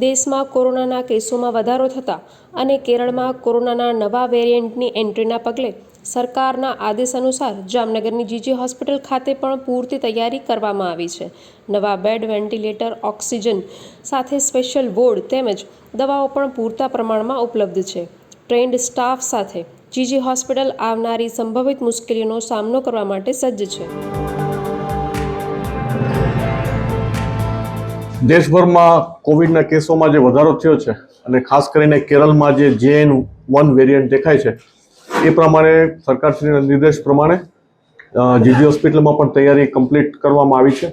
દેશમાં કોરોનાના કેસોમાં વધારો થતાં અને કેરળમાં કોરોનાના નવા વેરિયન્ટની એન્ટ્રીના પગલે સરકારના આદેશ અનુસાર જામનગરની જીજી હોસ્પિટલ ખાતે પણ પૂરતી તૈયારી કરવામાં આવી છે. નવા બેડ, વેન્ટિલેટર, ઓક્સિજન સાથે સ્પેશિયલ વોર્ડ તેમજ દવાઓ પણ પૂરતા પ્રમાણમાં ઉપલબ્ધ છે. ટ્રેન્ડ સ્ટાફ સાથે જીજી હોસ્પિટલ આવનારી સંભવિત મુશ્કેલીઓનો સામનો કરવા માટે સજ્જ છે. દેશભરમાં કોવિડના કેસોમાં જે વધારો થયો છે અને ખાસ કરીને કેરળમાં જે જેએન વન વેરિયન્ટ દેખાય છે, એ પ્રમાણે સરકારશ્રીના નિર્દેશ પ્રમાણે જીજી હોસ્પિટલમાં પણ તૈયારી કમ્પ્લીટ કરવામાં આવી છે.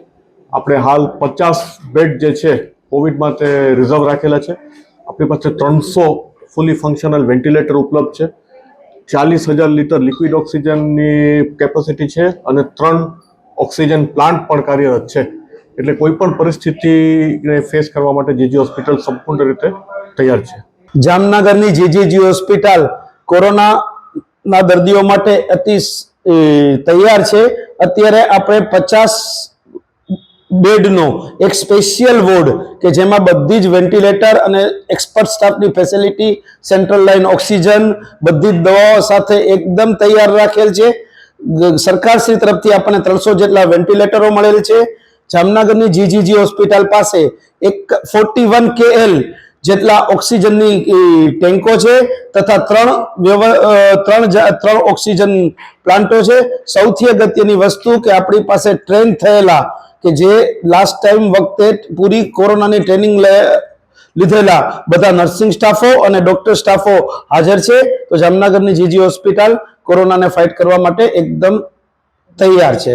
આપણે હાલ પચાસ બેડ જે છે, કોવિડમાં તે રિઝર્વ રાખેલા છે. આપણી પાસે ત્રણસો ફૂલી ફંક્શનલ વેન્ટિલેટર ઉપલબ્ધ છે. ચાલીસ હજાર લીટર લિક્વિડ ઓક્સિજનની કેપેસિટી છે અને ત્રણ ઓક્સિજન પ્લાન્ટ પણ કાર્યરત છે. એટલે કોઈ પણ પરિસ્થિતિને ફેસ કરવા માટે જીજી હોસ્પિટલ સંપૂર્ણ રીતે તૈયાર છે. જામનગરની જીજીજી હોસ્પિટલ કોરોનાના દર્દીઓ માટે અતિ તૈયાર છે. અત્યારે આપણે પચાસ બેડનો એક સ્પેશિયલ વોર્ડ કે જેમાં બધી જ વેન્ટિલેટર અને એક્સપર્ટ સ્ટાફની ફેસિલિટી સેન્ટ્રલ લાઇન ઓક્સિજન બધી જ દવાઓ સાથે એકદમ તૈયાર રાખેલ છે. સરકારશ્રી તરફથી આપણને ત્રણસો જેટલા વેન્ટિલેટરો મળેલ છે. જામનગરની જીજીજી હોસ્પિટલ પાસે એક ફોર્ટી વન કેએલ જેટલા ઓક્સિજનની ટેન્કો છે તથા ત્રણ ત્રણ ત્રણ ઓક્સિજન પ્લાન્ટો છે. સૌથી અગત્યની વસ્તુ કે આપણી પાસે ટ્રેન થયેલા કે જે લાસ્ટ ટાઈમ વખતે પૂરી કોરોનાની ટ્રેનિંગ લીધેલા બધા નર્સિંગ સ્ટાફો અને ડોક્ટર સ્ટાફો હાજર છે. તો જામનગરની જીજી હોસ્પિટલ કોરોનાને ફાઇટ કરવા માટે એકદમ તૈયાર છે.